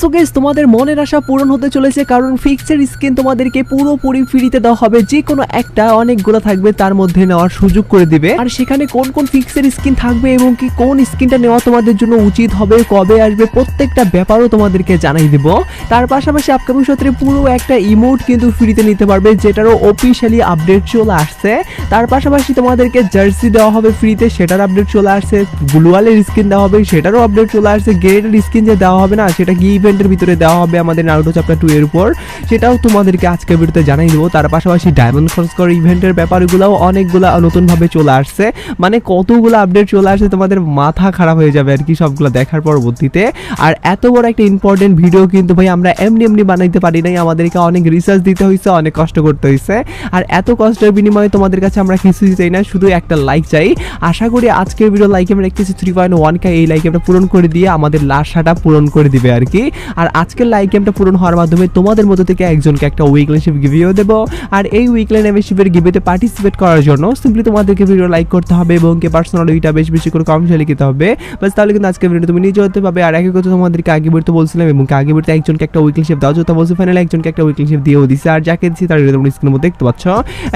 So guess তোমাদের মনের আশা পূরণ হতে চলেছে, কারণ ফিক্সের স্কিন তোমাদেরকে পুরোপুরি ফ্রিতে দেওয়া হবে। যে কোনো একটা অনেকগুলো থাকবে, তার মধ্যে নেওয়ার সুযোগ করে দিবে। আর সেখানে কোন কোন ফিক্সের স্কিন থাকবে এবং কি কোন স্কিনটা নেওয়া তোমাদের জন্য উচিত হবে, কবে আসবে, প্রত্যেকটা ব্যাপারও তোমাদেরকে জানাই দিব। তার পাশাপাশি আপকামিং সত্রে পুরো একটা ইমোট কিন্তু ফ্রিতে নিতে পারবে, যেটারও অফিসিয়ালি আপডেট চলে আসছে। তার পাশাপাশি তোমাদেরকে জার্সি দেওয়া হবে ফ্রিতে, সেটার আপডেট চলে আসছে। গ্লুয়ালের স্কিন দেওয়া হবে, সেটারও আপডেট চলে আসছে। গেটের স্কিন যে দেওয়া হবে না, সেটা কি ইভেন্টের ভিতরে দেওয়া হবে আমাদের নারুটো চ্যাপ্টার টু এর উপর। সেটাও তোমাদেরকে আজকের ভিডিওতে জানাই দেবো। তার পাশাপাশি ডায়মন্ড খরচ করে ইভেন্টের ব্যাপারগুলোও অনেকগুলো নতুনভাবে চলে আসছে। মানে কতগুলো আপডেট চলে আসছে তোমাদের মাথা খারাপ হয়ে যাবে আর কি সবগুলো দেখার পরবর্তীতে। আর এত বড় একটা ইম্পর্টেন্ট ভিডিও কিন্তু ভাই আমরা এমনি এমনি বানাইতে পারি নাই। আমাদেরকে অনেক রিসার্চ দিতে হয়েছে অনেক কষ্ট করতে হয়েছে আর এত কষ্টের বিনিময়ে তোমাদের কাছে আমরা কিছুই চাই না, শুধু একটা লাইক চাই। আশা করি আজকের ভিডিও লাইক আমরা দেখতেছি থ্রি পয়েন্ট ওয়ান কে এই লাইক আমরা পূরণ করে দিয়ে আমাদের লাশাটা পূরণ করে দিবে আর কি। আর আজকের লাইক গেমটা পূরণ হওয়ার মাধ্যমে তোমাদের মধ্যে থেকে একজনকে একটা উইকলি শিপ গিভিও দেবো। আর এই উইকলি মেম্বারশিপের গিভেতে পার্টিসিপেট করার জন্য সিম্পলি তোমাদেরকে ভিডিও লাইক করতে হবে এবং কে পার্সোনাল ওইটা বেশি বেশি করে কমেন্টে লিখতে হবে। বাস তাহলে কিন্তু আজকে ভিডিও তুমি নিজে হতে পারবে। আর একই কথা তোমাদেরকে আগে বেরতে বলছিলাম এবং আগে বেরতে একজনকে একটা উইকলি শিপ দাও যেটা বলছি ফাইনালি একজনকে একটা উইকলি শিপ দিয়েও দিছে। আর যাকে দিচ্ছি তার তোমরা স্ক্রিনের মধ্যে দেখতে পাচ্ছ।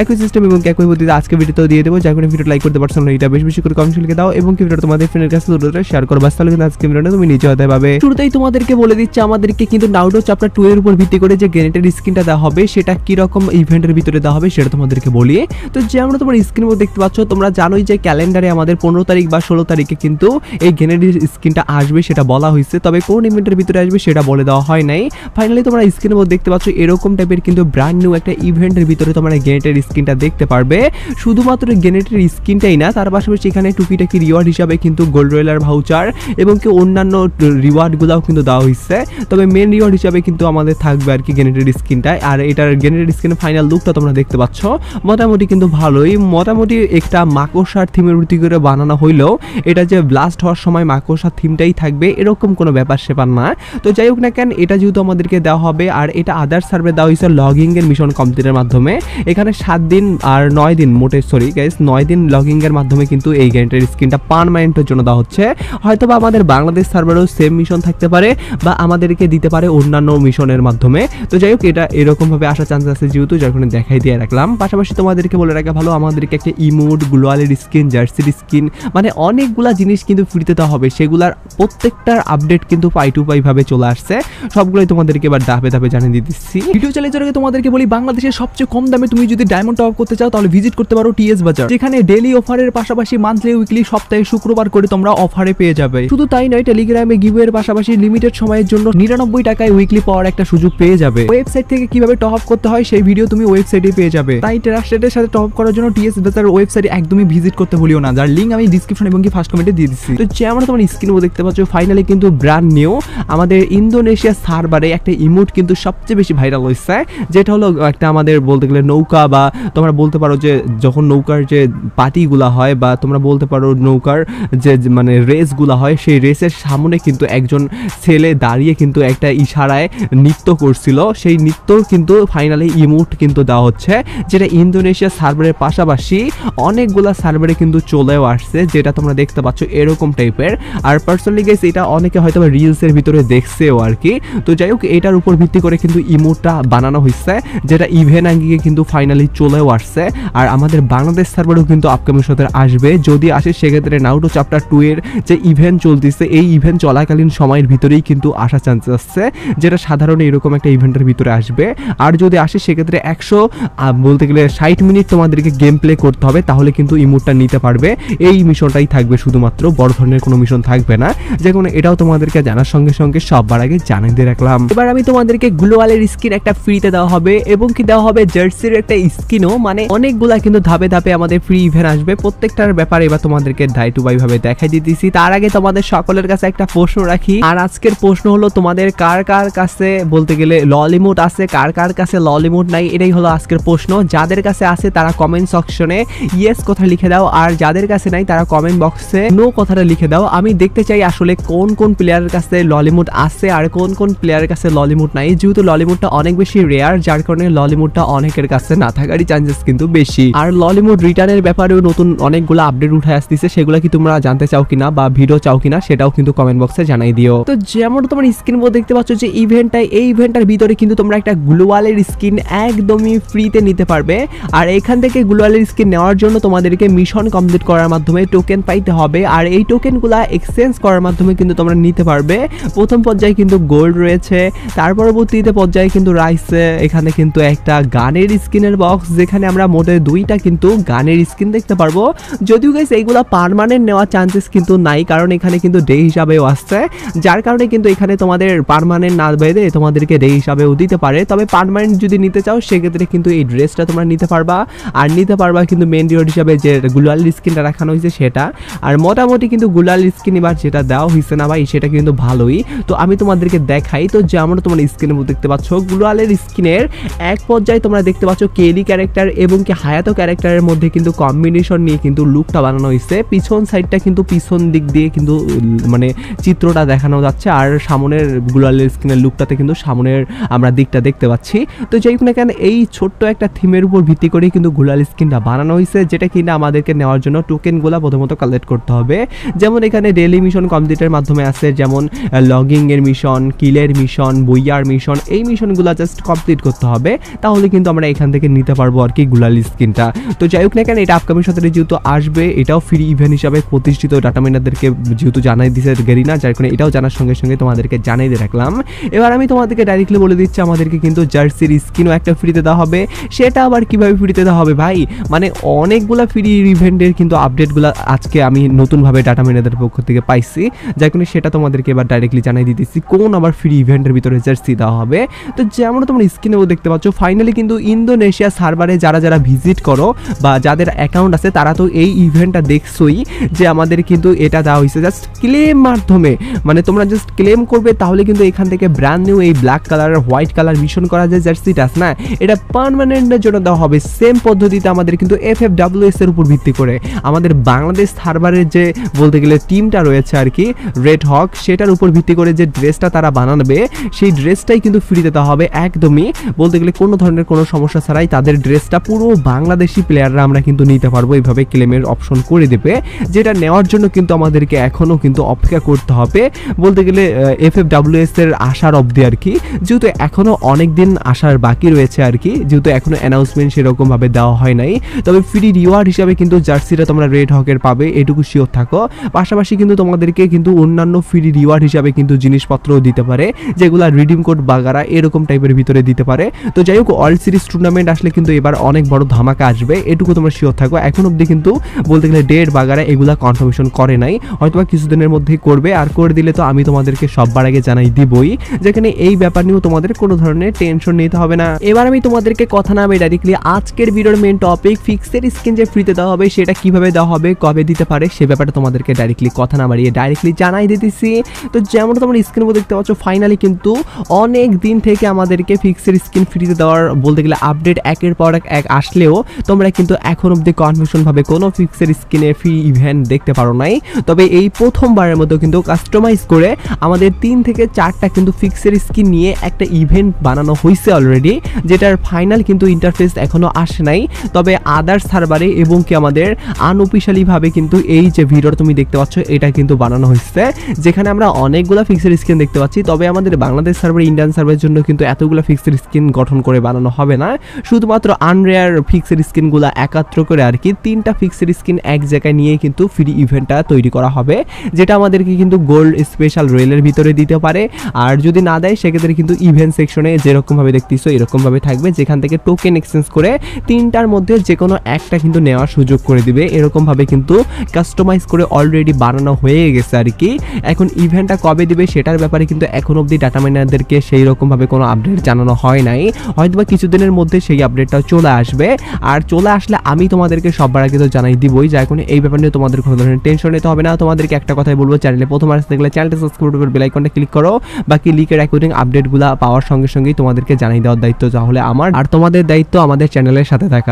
একই সিস্টেম এবং একই পদ্ধতিতে আজকে ভিডিওতেও দিয়ে দেবো। যা করে ভিডিও লাইক করতে পারছ না, এটা বেশি বেশি করে কমেন্ট লিখে দাও এবং কি ভিডিও তোমাদের ফ্রেন্ডের কাছে শেয়ার করো। বাস তাহলে কিন্তু আজকে ভিডিওটা তুমি নিজে হতে পারবে। শুরুতেই তোমাদেরকে বলে দিচ্ছে আমাদেরকে কিন্তু নাউডো চ্যাপ্টার টু এর উপর ভিত্তি করে যে গ্রেনেটের স্ক্রিনটা দেওয়া হবে, সেটা কি রকম ইভেন্টের ভিতরে দেওয়া হবে সেটা তোমাদেরকে বলি। তো যেমন তোমরা স্ক্রিন দেখতে পাচ্ছ, তোমরা জানোই যে ক্যালেন্ডারে আমাদের পনেরো তারিখ বা ষোলো তারিখে কিন্তু এই গ্রেনেডের স্ক্রিনটা আসবে সেটা বলা হয়েছে। তবে কোন ইভেন্টের ভিতরে আসবে সেটা বলে দেওয়া হয় নাই। ফাইনালি তোমরা স্ক্রিনের মধ্যে দেখতে পাচ্ছ, এরকম টাইপের কিন্তু ব্র্যান্ড নিউ একটা ইভেন্টের ভিতরে তোমরা গ্রেনেটের স্ক্রিনটা দেখতে পারবে। শুধুমাত্র গ্রেনেটের স্ক্রিনটাই না, তার পাশাপাশি এখানে টুকিটাকি রিওয়ার্ড হিসাবে কিন্তু গোল্ড রয়েলার ভাউচার এবং কি অন্যান্য রিওয়ার্ডগুলোও কিন্তু দেওয়া হয়েছে। তবে মেন রিওয়ার্ড হিসাবে কিন্তু আমাদের থাকবে আর কি গ্রেনেটের স্কিনটায় আর এটার গ্রেনেটের স্কিনের ফাইনাল লুকটা তোমরা দেখতে পাচ্ছ। মোটামুটি কিন্তু ভালোই। মোটামুটি একটা মাকড়সার থিমের ভিত্তি করে বানানো হইলেও এটা যে ব্লাস্ট হওয়ার সময় মাকড়সার থিমটাই থাকবে, এরকম কোনো ব্যাপার সেপার না। তো যাই হোক না কেন, এটা যেহেতু আমাদেরকে দেওয়া হবে আর এটা আদার সার্ভে দেওয়া হয়েছে লগিং এর মিশন কমপ্লিটের মাধ্যমে। এখানে সাত দিন আর নয় দিন মোটে সরি গাইস নয় দিন লগিং এর মাধ্যমে কিন্তু এই গ্যারেন্টের স্কিনটা পারমানেন্টের জন্য দেওয়া হচ্ছে। হয়তো বা আমাদের বাংলাদেশ সার্ভারেও সেম মিশন থাকতে পারে বা আমাদেরকে দিতে পারে অন্যান্য মিশনের মাধ্যমে। তো যাই হোক, এটা এরকম ভাবে আসার চান্স আছে যেহেতু কারণে দেখাই দিয়ে রাখলাম। পাশাপাশি তোমাদেরকে বলে রাখা ভালো, আমাদেরকে একটা ইমোট গ্লোয়ালের স্কিন জার্সির স্কিন মানে অনেকগুলা জিনিস কিন্তু ফ্রিতে দেওয়া হবে। সেগুলার প্রত্যেকটার আপডেট কিন্তু পাই টু পাই ভাবে চলে আসছে। সবগুলোই তোমাদেরকে এবার ধাপে ধাপে জানিয়ে দিতেছি ভিডিও চালিয়ে যাওয়ার তোমাদেরকে বলি, বাংলাদেশের সবচেয়ে কম দামে তুমি যদি ডায়মন্ড টপ করতে চাও, তাহলে ভিজিট করতে পারো টিএস বাজার যেখানে ডেলি অফারের পাশাপাশি মান্থলি উইকলি সপ্তাহে শুক্রবার করে তোমরা অফারে পেয়ে যাবে। শুধু তাই নয় টেলিগ্রামে গিভের পাশাপাশি লিমিটেড সময়ের জন্য নিরানব্বই টাকায় উইকলি পাওয়ার একটা সুযোগ পেয়ে যাবে। ওয়েবসাইট থেকে কীভাবে টপ আপ করতে হয় সেই ভিডিও তুমি ওয়েবসাইটে পেয়ে যাবে। তাই ট্রাস্টেডের সাথে টপ করার জন্য টিএস বাজার ওয়েবসাইটে একদমই ভিজিট করতে ভুলিও না, যার লিঙ্ক আমি ডিসক্রিপশন এবং কি ফার্স্ট কমেন্টে দিয়ে দিচ্ছি। তো যেমন তোমার স্ক্রিনে দেখতে পাচ্ছ ফাইনালি কিন্তু ব্র্যান্ড নিউ আমাদের ইন্দোনেশিয়া সার্ভারে একটা ইমোট কিন্তু সবচেয়ে বেশি ভাইরাল হয়েছে, যেটা হলো একটা আমাদের বলতে গেলে নৌকা বা তোমরা বলতে পারো যে যখন নৌকার যে পার্টিগুলা হয় বা তোমরা বলতে পারো নৌকার যে মানে রেসগুলা হয়, সেই রেসের সামনে কিন্তু একজন ছেলে দাঁড়িয়ে কিন্তু একটা ইশারায় নৃত্য করছিল। সেই নৃত্যর কিন্তু ফাইনালি ইমোট কিন্তু দেওয়া হচ্ছে, যেটা ইন্দোনেশিয়া সার্ভারের পাশাপাশি অনেকগুলা সার্ভারে কিন্তু চলেও আসছে, যেটা তোমরা দেখতে পাচ্ছ এরকম টাইপের। আর পার্সোনালি গেস এটা অনেকে হয়তো রিলসের ভিতরে দেখছেও আর কি তো যাই হোক, এটার উপর ভিত্তি করে কিন্তু ইমোটটা বানানো হয়েছে যেটা ইভেন আঙ্গিকে কিন্তু ফাইনালি চলেও আসছে। আর আমাদের বাংলাদেশ সার্ভারেও কিন্তু আপকামিং সাথে আসবে। যদি আসে, সেক্ষেত্রে নাউটো চ্যাপ্টার টু এর যে ইভেন্ট চলতেছে, এই ইভেন্ট চলাকালীন সময়ের ভিতরেই কিন্তু আসার চান্স আসছে, যেটা সাধারণ এরকম একটা ইভেন্টের ভিতরে আসবে। আর যদি আসে, সেক্ষেত্রে একশো বলতে গেলে ষাট মিনিট তোমাদেরকে গেম প্লে করতে হবে, তাহলে কিন্তু ইমোটটা নিতে পারবে। এই মিশনটাই থাকবে শুধুমাত্র, বড় ধরনের কোনো মিশন থাকবে না। যে কোনো, এটাও তোমাদেরকে জানার সঙ্গে সঙ্গে সববার আগে জানিয়ে দিয়ে রাখলাম। এবার আমি তোমাদেরকে গ্লোয়ালের স্কিন একটা ফ্রিতে দেওয়া হবে, এবং কি দেওয়া হবে জার্সির একটা স্কিনও মানে অনেকগুলা কিন্তু ধাপে ধাপে আমাদের ফ্রি ইভেন্ট আসবে। প্রত্যেকটার ব্যাপারে এবার তোমাদেরকে দায় টু বাই ভাবে দেখাই দিতেছি। তার আগে তোমাদের সকলের কাছে একটা প্রশ্ন রাখি। আর আজকের প্রশ্ন হলো তোমাদের কার কার কাছে বলতে গেলে ললিমুট আছে, কার কার কাছে ললিমুট নাই, এটাই হলো আজকের প্রশ্ন। যাদের কাছে আছে তারা কমেন্ট সেকশনে ইয়েস কথা লিখে দাও, আর যাদের কাছে নাই তারা কমেন্ট বক্সে নো কথাটা লিখে দাও। আমি দেখতে চাই আসলে কোন কোন প্লেয়ারের কাছে ললিমুট আছে আর কোন কোন প্লেয়ারের কাছে ললিমুট নাই। যেহেতু ললিমুটটা অনেক বেশি রেয়ার যার কারণে ললিমুটটা অনেকের কাছে না থাকারই চান্সেস কিন্তু বেশি। আর ললিমুট রিটার্নের ব্যাপারেও নতুন অনেকগুলো আপডেট উঠে আসতেছে, সেগুলো কি তোমরা জানতে চাও কিনা বা ভিডিও চাও কিনা, সেটাও কিন্তু কমেন্ট বক্সে জানাই দিও। তো যেমন তোমার স্ক্রিন মধ্যে দেখতে পাচ্ছ যে ইভেন্টটা এই ইভেন্টটার ভিতরে কিন্তু তোমরা একটা গ্লোয়ালের স্কিন একদমই ফ্রিতে নিতে পারবে। আর এখান থেকে গ্লোয়ালের স্কিন নেওয়ার জন্য তোমাদেরকে মিশন কমপ্লিট করার মাধ্যমে টোকেন পাইতে হবে। আর এই টোকেনগুলো এক্সচেঞ্জ করার মাধ্যমে কিন্তু তোমরা নিতে পারবে। প্রথম পর্যায়ে কিন্তু গোল্ড রয়েছে, তার পরবর্তীতে পর্যায়ে কিন্তু রাইসে এখানে কিন্তু একটা গানের স্কিনের বক্স যেখানে আমরা মোটে দুইটা কিন্তু গানের স্কিন দেখতে পারব। যদিও গাইস এইগুলা পারমানেন্ট নেওয়ার চান্সেস কিন্তু নাই, কারণ এখানে কিন্তু ডে হিসাবেও আসছে। যার কারণে কিন্তু এখানে তোমাদের পারমানেন্ট না বেঁধে তোমাদেরকে ডে হিসাবেও দিতে পারে। তবে পারমানেন্ট যদি নিতে চাও, সেক্ষেত্রে কিন্তু এই ড্রেসটা তোমরা নিতে পারবা। আর নিতে পারবা কিন্তু মেন রিওয়ার্ড হিসাবে যে গুলাল স্কিনটা রাখানো হয়েছে সেটা। আর মোটামুটি কিন্তু গুলাল স্কিন এবার যেটা দেওয়া হয়েছে না ভাই, সেটা কিন্তু ভালোই। তো আমি তোমাদেরকে দেখাই, তো যেমন তোমার মধ্যে দেখতে পাচ্ছ, গুলালের স্কিনের এক পর্যায়ে তোমরা দেখতে পাচ্ছ কেলি ক্যারেক্টার এবং কি হায়াতো ক্যারেক্টারের মধ্যে কিন্তু কম্বিনেশন নিয়ে কিন্তু লুকটা বানানো হয়েছে। পিছন সাইডটা কিন্তু পিছন দিক দিয়ে কিন্তু মানে চিত্রটা দেখানো যাচ্ছে। আর সামনের গুলালের স্কিনের লুকটাতে কিন্তু সামনের আমরা দিকটা দেখতে পাচ্ছি। তো যাই হোক না কেন, এই ছোট্ট একটা থিমের উপর ভিত্তি করে কিন্তু গুলাল স্কিনটা বানানো হয়েছে, যেটা কিনা আমাদেরকে নেওয়ার জন্য টোকেনগুলো প্রথমত কালেক্ট করতে হবে। যেমন এখানে ডেলি মিশন কমপ্লিটের মাধ্যমে আছে, যেমন লগিং এর মিশন কিলের মিশন বইয়ার মিশন এই মিশনগুলো জাস্ট কমপ্লিট করতে হবে। তাহলে কিন্তু আমরা এখান থেকে নিতে পারব আর কি গুলাল স্কিনটা তো যাই হোক না কেন, এটা আপকামিং সাথে যেহেতু আসবে, এটাও ফ্রি ইভেন্ট হিসাবে প্রতিষ্ঠিত ডাটা মাইনারদেরকে যেহেতু জানাই দিছে গেরিনা, যার কারণে এটাও জানার সঙ্গে সঙ্গে তোমাদেরকে জানাই দিয়ে রাখলাম। এবার আমি তোমাদেরকে ডাইরেক্টলি বলে দিচ্ছি, আমাদেরকে কিন্তু জার্সির স্কিনও একটা ফ্রিতে দেওয়া হবে। সেটা আবার কীভাবে ফ্রিতে দেওয়া হবে ভাই? মানে অনেকগুলা ফ্রি ইভেন্টের কিন্তু আপডেটগুলো আজকে আমি নতুনভাবে ডাটা মাইনারদের পক্ষ থেকে পাইছি। যাই কারণে সেটা তোমাদেরকে এবার ডাইরেক্টলি জানাই দিতেছি কোন আবার ফ্রি ইভেন্টের ভিতরে জার্সি দেওয়া হবে। তো যেমন তোমরা স্ক্রিনেও দেখতে পাচ্ছ ফাইনালি কিন্তু ইন্দোনেশিয়া সার্ভারে যারা যারা ভিজিট করো বা যাদের অ্যাকাউন্ট আছে, তারা তো এই ইভেন্টটা দেখছোই যে আমাদের কিন্তু এটা দেওয়া হয়েছে জাস্ট ক্লেম মাধ্যমে। মানে তোমরা জাস্ট ক্লেম করবে তাহলে কিন্তু এখান থেকে ব্র্যান্ড নিউ এই black colour white colour mission করা যে জার্সিটা না এটা পার্মানেন্টের জন্য দেওয়া হবে সেম পদ্ধতিতে আমাদের কিন্তু এফ এফ ডাব্লিউ এর উপর ভিত্তি করে। আমাদের বাংলাদেশ সার্ভারের যে, বলতে গেলে টিমটা রয়েছে আর কি রেড হক সেটার উপর ভিত্তি করে যে ড্রেসটা তারা বানাবে, সেই ড্রেসটাই কিন্তু ফ্রিতে দেওয়া হবে একদমই। বলতে গেলে কোনো ধরনের কোনো সমস্যা ছাড়াই তাদের ড্রেসটা পুরো বাংলাদেশি প্লেয়াররা আমরা কিন্তু নিতে পারব, এইভাবে ক্লেমের অপশন করে দেবে। যেটা নেওয়ার জন্য কিন্তু আমাদেরকে এখনও কিন্তু অপেক্ষা করতে হবে। বলতে গেলে এফ এফ ডাব্লিউএস এর আসার অবধি আর কি, যেহেতু এখনও অনেক দিন আসার বাকি রয়েছে আর কি, যেহেতু এখনও অ্যানাউন্সমেন্ট সেরকমভাবে দেওয়া হয় নাই, তবে ফ্রি রিওয়ার্ড হিসাবে কিন্তু জার্সিটা তোমরা রেড হকের পাবে, এটুকু শিওর থাকো। পাশাপাশি কিন্তু তোমাদেরকে কিন্তু অন্যান্য ফ্রি রিওয়ার্ড হিসাবে কিন্তু জিনিসপত্রও দিতে পারে, যেগুলো রিডিম কোড বাগারা এরকম টাইপের ভিতরে দিতে পারে। তো যাই হোক অল সিরিজ টুর্নামেন্ট আসলে কিন্তু এবার অনেক বড় ধামাকা আসবে, এটুকু তোমরা শিওর থাকো। এখন অবধি কিন্তু বলতে গেলে ডেট বাগারা এগুলা কনফার্মেশন করে নাই, হয়তোবা কিছুদিনের মধ্যেই করবে, আর করে দিলে তো আমি তোমাদেরকে সববার আগে জানাই দিবই যেখানে এই ব্যাপার নিয়েও তোমাদের কোনো ধরনের টেনশন নিতে হবে না। এবার আমি তোমাদেরকে কথা না ডাইরেক্টলি আজকের ভিডিওর মেন টপিক ফিক্সের স্কিন যে ফ্রিতে দেওয়া হবে সেটা কীভাবে দেওয়া হবে, কবে দিতে পারে সে ব্যাপারটা তোমাদেরকে ডাইরেক্টলি কথা না বাড়িয়ে ডাইরেক্টলি জানাই দিতেছি। তো যেমন তোমরা স্ক্রিনের মধ্যে দেখতে পাচ্ছ ফাইনালি কিন্তু অনেক দিন থেকে আমাদেরকে ফিক্সের স্কিন ফ্রিতে দেওয়ার বলতে গেলে আপডেট একের পর এক আসলেও তোমরা কিন্তু এখন অব্দি কনফিউশন ভাবে কোনো ফিক্সের স্কিনে ফ্রি ইভেন্ট দেখতে পারো নাই। তবে এই প্রথমবারের মতো কিন্তু কাস্টমাইজ করে আমাদের তিন থেকে চারটা কিন্তু ফিক্সের স্কিন নিয়ে একটা ইভেন্ট বানানো হয়েছে অলরেডি যেটার ফাইনাল কিন্তু ইন্টারফেস এখনও আসে নাই। তবে আদার্স সার্ভারে এবং কি আমাদের আনঅফিসিয়ালিভাবে কিন্তু এই যে ভিডিও তুমি দেখতে পাচ্ছ, এটা কিন্তু বানানো হয়েছে যেখানে আমরা অনেকগুলো ফিক্সের স্কিন দেখতে পাচ্ছি, তবে আমাদের বাংলাদেশ সার্ভার ইন্ডিয়ান সার্ভারের জন্য কিন্তু এতগুলো ফিক্সের স্কিন গঠন করে বানানো হবে না। শুধুমাত্র আনরেয়ার ফিক্সের স্কিনগুলো একাত্র করে আর কি তিনটা ফিক্সের স্কিন এক জায়গায় নিয়ে কিন্তু ফ্রি ইভেন্টটা তৈরি করা হবে, যেটা আমাদেরকে কিন্তু গোল্ড স্পেশাল রেলের ভিতরে দিতে পারে। আর যদি না দেয়, সেক্ষেত্রে কিন্তু ইভেন্ট সেকশনে যেরকমভাবে দেখতেছো, এরকমভাবে থাকবে। যেখান থেকে টোকেন এক্সচেঞ্জ করে তিনটার মধ্যে যে কোনো একটা কিন্তু নেওয়ার সুযোগ করে দিবে। এরকমভাবে কিন্তু কাস্টমাইজ করে অলরেডি বানানো হয়ে গেছে আর কি। এখন ইভেন্টটা কবে দিবে, সেটার ব্যাপারে কিন্তু এখন অবধি ডাটা মাইনারদেরকে সেই রকমভাবে কোনো আপডেট জানানো হয় নাই। হয়তোবা কিছুদিনের মধ্যে সেই আপডেটটা চলে আসবে। আর চলে আসলে আমি তোমাদেরকে সবার আগে তো জানাই দিবই যার এখন এই ব্যাপার নিয়ে তোমাদের কোনো ধরনের টেনশন নিতে হবে না। তোমাদেরকে একটা কথাই বলব চ্যানেলে প্রথম আসতে দেখলে চ্যানেলটা সাবস্ক্রাইব করে বেল আইকনটা ক্লিক করো। বাকি লিকের অ্যাকর্ডিং আপডেটগুলো পাওয়ার সঙ্গে সঙ্গেই তোমাদেরকে জানিয়ে দেওয়ার দায়িত্ব তাহলে আমার আর তোমাদের দায়িত্ব আমাদের চ্যানেলের সাথে থাকা।